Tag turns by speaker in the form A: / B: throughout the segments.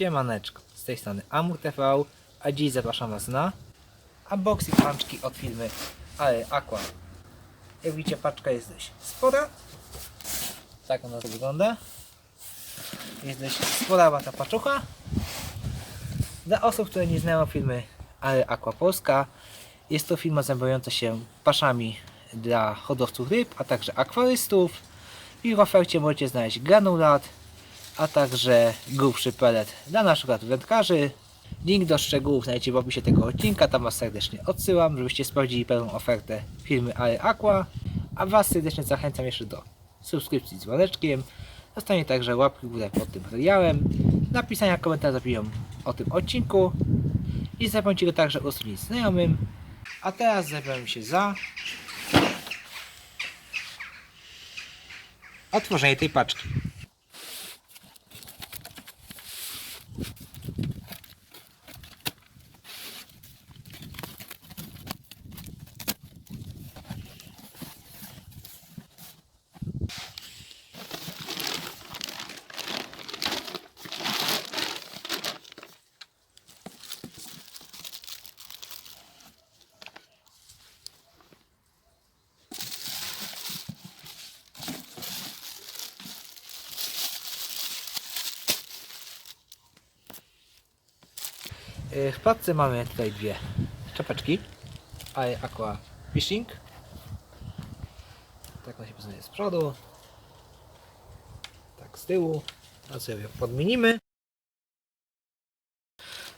A: Siemaneczko, z tej strony Amur TV, a dziś zapraszam Was na unboxing paczki od firmy Ale Aqua. Jak widzicie paczka jest dość spora, tak ona to wygląda. Jest dość spora ta paczucha. Dla osób, które nie znają firmy Ale Aqua Polska, jest to firma zajmująca się paszami dla hodowców ryb, a także akwarystów. W ich ofercie możecie znaleźć granulat, a także grubszy pelet dla naszych wędkarzy. Link do szczegółów znajdziecie w opisie tego odcinka, tam Was serdecznie odsyłam, żebyście sprawdzili pełną ofertę firmy Ale Aqua, a Was serdecznie zachęcam jeszcze do subskrypcji z dzwoneczkiem, zostanie także łapki w górę pod tym materiałem, napisania komentarza opinią o tym odcinku i zapomnijcie go także udostępnić znajomym. A teraz zabieram się za otworzenie tej paczki. W paczce mamy tutaj dwie czapeczki. Ale Aqua Fishing. Tak ona się prezentuje z przodu. Tak z tyłu. A sobie podmienimy.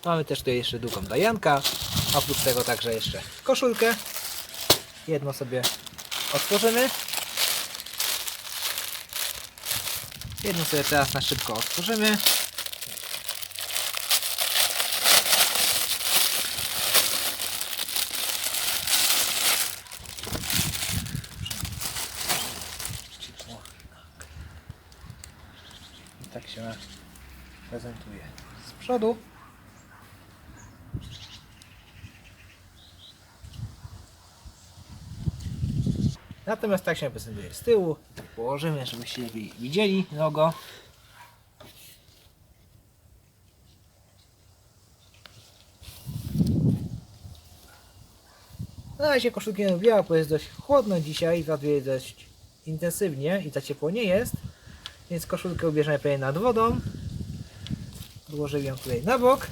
A: Mamy też tutaj jeszcze długą dajanka. A oprócz tego także jeszcze koszulkę. Jedno sobie otworzymy. Jedno sobie teraz na szybko otworzymy. I tak się prezentuje z przodu. Natomiast tak się prezentuje z tyłu. Tak położymy, żebyście widzieli logo. Na razie koszulki nie lubiła, bo jest dość chłodno dzisiaj, wiatr dość intensywnie i za ciepło nie jest. Więc koszulkę ubierzemy pewnie nad wodą. Odłożymy ją tutaj na bok.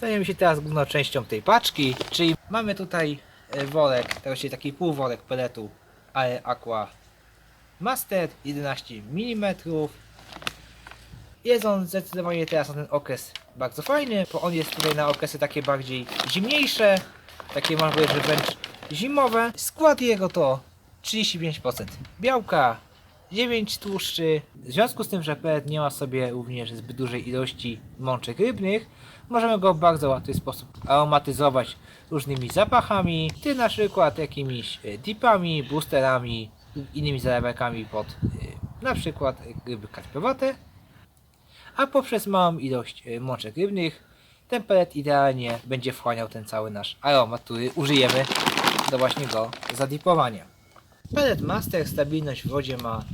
A: Zajmiemy się teraz główną częścią tej paczki, czyli mamy tutaj e, worek, to właściwie taki półworek peletu AE Aqua Master 11 mm. Jest on zdecydowanie teraz na ten okres bardzo fajny, bo on jest tutaj na okresy takie bardziej zimniejsze, takie można powiedzieć, że wręcz zimowe. Skład jego to 35% białka, 9 tłuszczy. W związku z tym, że pelet nie ma sobie również zbyt dużej ilości mączek rybnych, możemy go w bardzo łatwy sposób aromatyzować różnymi zapachami, ty na przykład jakimiś e, dipami, boosterami innymi zalewekami pod e, na przykład ryby karpiowate. A poprzez małą ilość e, mączek rybnych ten pelet idealnie będzie wchłaniał ten cały nasz aromat, który użyjemy do właśnie go zadipowania. Pellet Master stabilność w wodzie ma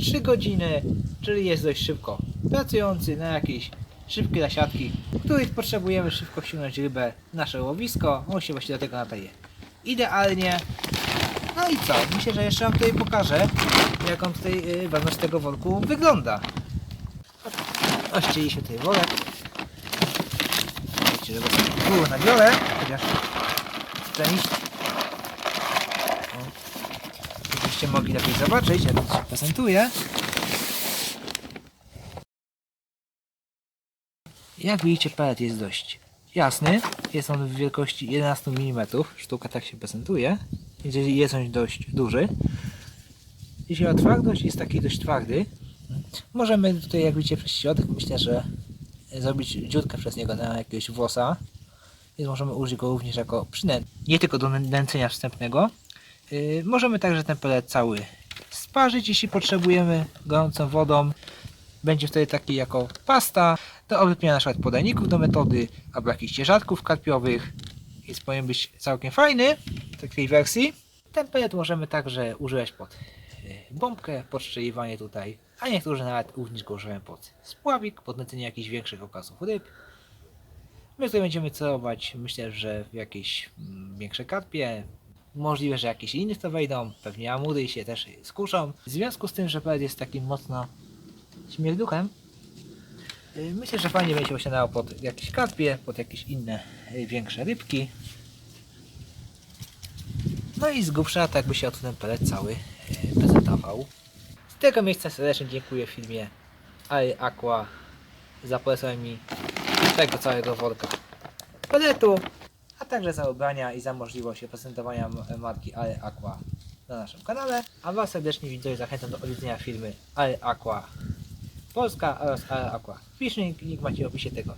A: 3 godziny, czyli jest dość szybko pracujący na jakieś szybkie zasiadki, w których potrzebujemy szybko ściągnąć rybę nasze łowisko. On się właśnie do tego nadaje idealnie. No i co? Myślę, że jeszcze wam tutaj pokażę, jak on tutaj yy, wewnątrz tego worku wygląda. Ościeliśmy tutaj worek. Wiecie, że go góry nabiorę, chociaż splenić. O. Żebyście mogli lepiej zobaczyć, jak on się prezentuje. Jak widzicie, pelet jest dość jasny. Jest on w wielkości 11 mm. Sztuka tak się prezentuje. Więc jest on dość duży. Jeśli o twardość, jest taki dość twardy. Możemy tutaj, jak widzicie, przez środek, myślę, że zrobić dziurkę przez niego na jakiegoś włosa. Więc możemy użyć go również jako przynęt. Nie tylko do nęcenia wstępnego. Yy, możemy także ten pelet cały sparzyć, jeśli potrzebujemy gorącą wodą. Będzie wtedy taki jako pasta do oblepienia na przykład podajników do metody albo jakichś ciężarków karpiowych. Jest powinien być całkiem fajny w takiej wersji. Ten pelet możemy także używać pod yy, bombkę, podstrzeliwanie tutaj, a niektórzy nawet również go używają pod spławik, pod nęcenie jakichś większych okazów ryb. My tutaj będziemy celować, myślę, że w jakieś mm, większe karpie, możliwe, że jakieś innych to wejdą, pewnie amury się też skuszą. W związku z tym, że pellet jest takim mocno śmierduchem, y, myślę, że fajnie będzie osiadało pod jakieś karpie, pod jakieś inne y, większe rybki. No i z grubsza tak by się ten pelet cały y, prezentował. Z tego miejsca serdecznie dziękuję firmie Ale Aqua za polecenie mi tego całego worka peletu, także za ubrania i za możliwość prezentowania m- marki Ale Aqua na naszym kanale. A Was serdecznie widzowie zachęcam do odwiedzenia firmy Ale Aqua Polska oraz Ale Aqua Fishing. Link macie w opisie tego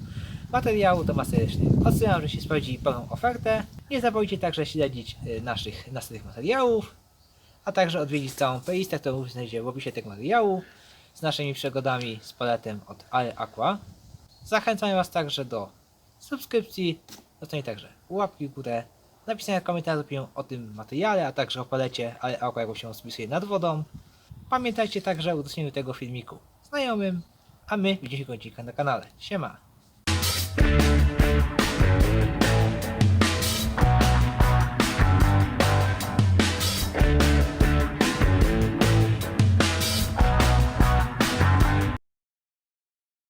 A: materiału, to Was serdecznie odsyłam, że się sprawdzi pełną ofertę. Nie zapomnijcie także śledzić y, naszych następnych materiałów, a także odwiedzić całą playlistę, którą znajdziecie w opisie tego materiału z naszymi przygodami z paletem od Ale Aqua. Zachęcam Was także do subskrypcji, zostanie także łapki w górę, napisania komentarza o tym materiale, a także o palecie, ale Aqua jaką się spisuje nad wodą. Pamiętajcie także o udostępnieniu tego filmiku znajomym, a my widzimy się na kanale. Siema!